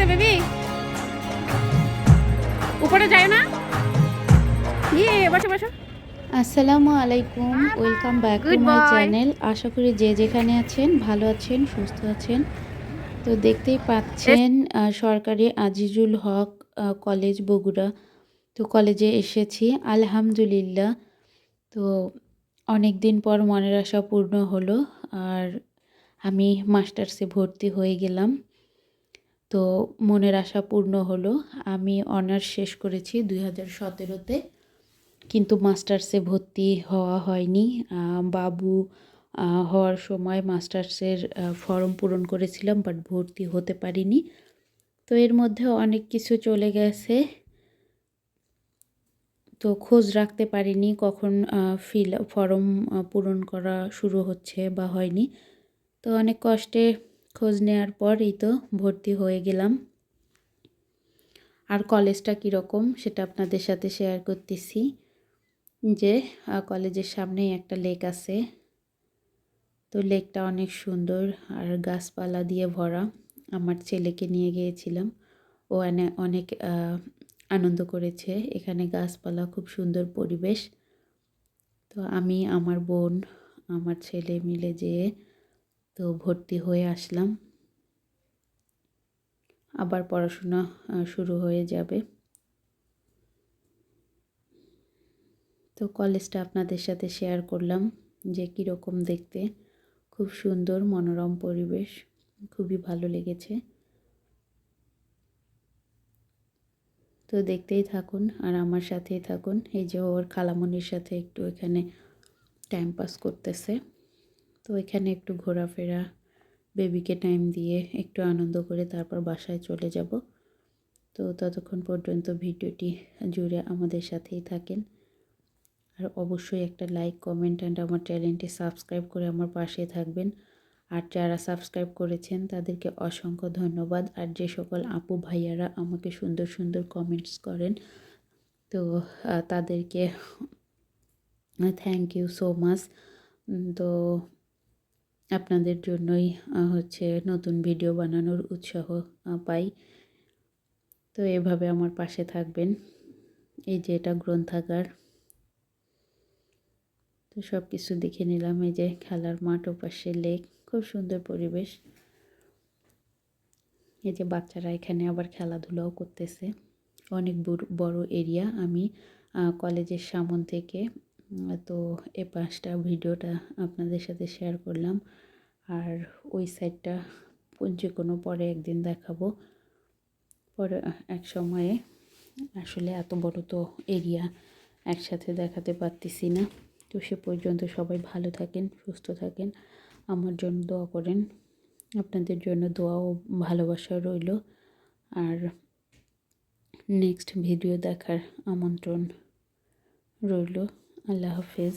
দেখতে বেবি? উপরে যায় না। ইয়ে, বসো বসো। আসসালামু আলাইকুম welcome back to my channel. আশা করি যে যেখানে আছেন ভালো আছেন সুস্থ আছেন। তো দেখতেই পাচ্ছেন সরকারি আজিজুল হক কলেজ বগুড়া। তো কলেজে এসেছি আলহামদুলিল্লাহ। তো অনেক দিন পর মনের আশা পূর্ণ হলো আর আমি মাস্টার্সে ভর্তি হয়ে গেলাম। তো মনের আশা পূর্ণ হলো। আমি অনার্স শেষ করেছি দুই হাজার সতেরোতে। কিন্তু মাস্টার্সে ভর্তি হওয়া হয়নি। বাবু হওয়ার সময় মাস্টার্সের ফর্ম পূরণ করেছিলাম বাট ভর্তি হতে পারিনি। তো এর মধ্যে অনেক কিছু চলে গেছে। তো খোঁজ রাখতে পারিনি কখন ফিল ফর্ম পূরণ করা শুরু হচ্ছে বা হয়নি। তো অনেক কষ্টে খোঁজ নেওয়ার পর এই তো ভর্তি হয়ে গেলাম। আর কলেজটা কীরকম সেটা আপনাদের সাথে শেয়ার করতেছি। যে কলেজের সামনেই একটা লেক আছে। তো লেকটা অনেক সুন্দর আর গাছপালা দিয়ে ভরা। আমার ছেলেকে নিয়ে গিয়েছিলাম। ও অনেক আনন্দ করেছে। এখানে গাছপালা খুব সুন্দর পরিবেশ। তো আমি, আমার বোন, আমার ছেলে মিলে যেয়ে তো ভর্তি হয়ে আসলাম। আবার পড়াশোনা শুরু হয়ে যাবে। তো কলেজটা আপনাদের সাথে শেয়ার করলাম যে কীরকম দেখতে। খুব সুন্দর, মনোরম পরিবেশ, খুবই ভালো লেগেছে। তো দেখতেই থাকুন আর আমার সাথেই থাকুন। এই যে ওর খালামনির সাথে একটু এখানে টাইম পাস করতেছে। তো এখানে একটু ঘোরাফেরা, বেবিকে টাইম দিয়ে একটু আনন্দ করে তারপর বাসায় চলে যাব। তো ততক্ষণ পর্যন্ত ভিডিওটি জুড়ে আমাদের সাথেই থাকেন। আর অবশ্যই একটা লাইক কমেন্ট অ্যান্ড আমার চ্যানেলটি সাবস্ক্রাইব করে আমার পাশে থাকবেন। আর যারা সাবস্ক্রাইব করেছেন, তাদেরকে অসংখ্য ধন্যবাদ। আর যে সকল আপু ভাইয়ারা আমাকে সুন্দর সুন্দর কমেন্টস করেন, তো তাদেরকে থ্যাংক ইউ সো মাচ তো আপনাদের জন্যই হচ্ছে নতুন ভিডিও বানানোর উৎসাহ পাই। তো এভাবে আমার পাশে থাকবেন। এই যে এটা গ্রন্থাগার। তো সব কিছু দেখে নিলাম, এই যে খেলার মাঠ ও পাশে লেক, খুব সুন্দর পরিবেশ। এই যে বাচ্চারা এখানে আবার খেলাধুলাও করতেছে। অনেক বড়- এরিয়া আমি কলেজের সামন থেকে তো এ পাঁচটা ভিডিওটা আপনাদের সাথে শেয়ার করলাম। আর ওই সাইডটা যে কোনো পরে একদিন দেখাবো। পরে এক সময়ে আসলে এত বড় তো এরিয়া একসাথে দেখাতে পারতেছি না। তো সে পর্যন্ত সবাই ভালো থাকেন, সুস্থ থাকেন। আমার জন্য দোয়া করেন। আপনাদের জন্য দোয়া ও ভালোবাসা রইল। আর নেক্সট ভিডিও দেখার আমন্ত্রণ রইল। আল্লাহ হাফেজ।